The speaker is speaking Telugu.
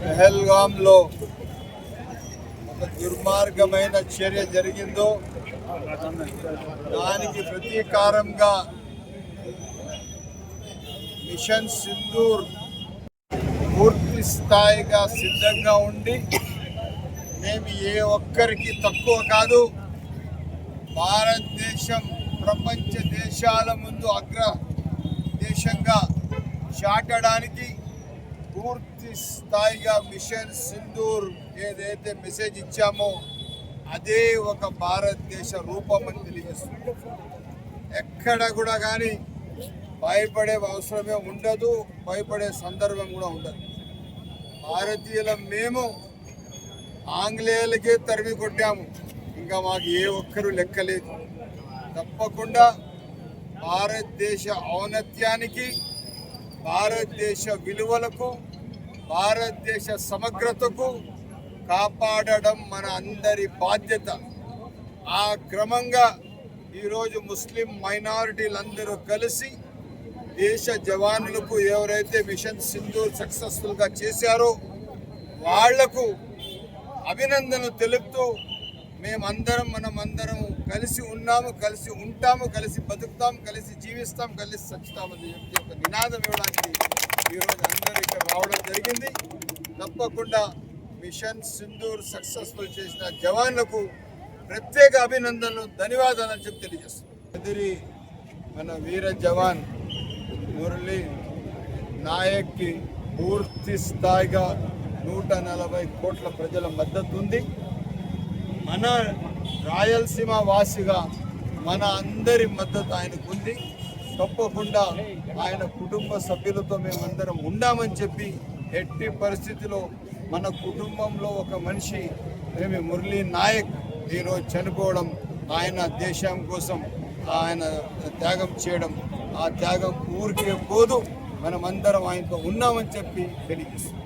పెహల్గాంలో ఒక దుర్మార్గమైన చర్య జరిగిందో దానికి ప్రతీకారంగా మిషన్ సింధూర్ పూర్తి స్థాయిగా సిద్ధంగా ఉండి మేము ఏ ఒక్కరికి తక్కువ కాదు భారతదేశం ప్రపంచ దేశాల ముందు అగ్ర దేశంగా చాటడానికి పూర్తి స్థాయిగా మిషన్ సింధూర్ ఏదైతే మెసేజ్ ఇచ్చామో అదే ఒక భారతదేశ రూపం అని తెలియజేస్తుంది. ఎక్కడ కూడా కానీ భయపడే అవసరమే ఉండదు భయపడే సందర్భం కూడా ఉండదు. భారతీయులం మేము ఆంగ్లేయులకే తరిమి కొట్టాము. ఇంకా మాకు ఏ ఒక్కరూ లెక్కలేదు. తప్పకుండా భారతదేశ ఔన్నత్యానికి భారతదేశ విలువలకు భారతదేశ సమగ్రతకు కాపాడడం మన అందరి బాధ్యత. ఆ క్రమంగా ఈరోజు ముస్లిం మైనారిటీలందరూ కలిసి దేశ జవానులకు ఎవరైతే మిషన్ సింధూర్ సక్సెస్ఫుల్గా చేశారో వాళ్ళకు అభినందనలు తెలుపుతూ మేమందరం మనమందరం కలిసి ఉన్నాము కలిసి ఉంటాము కలిసి బతుకుతాం కలిసి జీవిస్తాం కలిసి చచ్చుతామని చెప్పి ఒక నినాదం ఇవ్వడానికి ఈరోజు అందరూ ఇక్కడ రావడం జరిగింది. తప్పకుండా మిషన్ సింధూర్ సక్సెస్ఫుల్ చేసిన జవాన్లకు ప్రత్యేక అభినందనలు ధన్యవాదాలు అని చెప్పి తెలియజేస్తున్నాం. ఎదిరి మన వీర జవాన్ మురళి నాయక్కి పూర్తి స్థాయిగా నూట నలభై కోట్ల ప్రజల మద్దతు ఉంది. మన రాయలసీమ వాసిగా మన అందరి మద్దతు ఆయనకు ఉంది. తప్పకుండా ఆయన కుటుంబ సభ్యులతో మేమందరం ఉండామని చెప్పి ఎట్టి పరిస్థితిలో మన కుటుంబంలో ఒక మనిషి మేము మురళీ నాయక్ ఈరోజు చనిపోవడం ఆయన దేశం కోసం ఆయన త్యాగం చేయడం ఆ త్యాగం ఊరికే పోదు. మనమందరం ఆయనతో ఉన్నామని చెప్పి తెలియజేస్తున్నాం.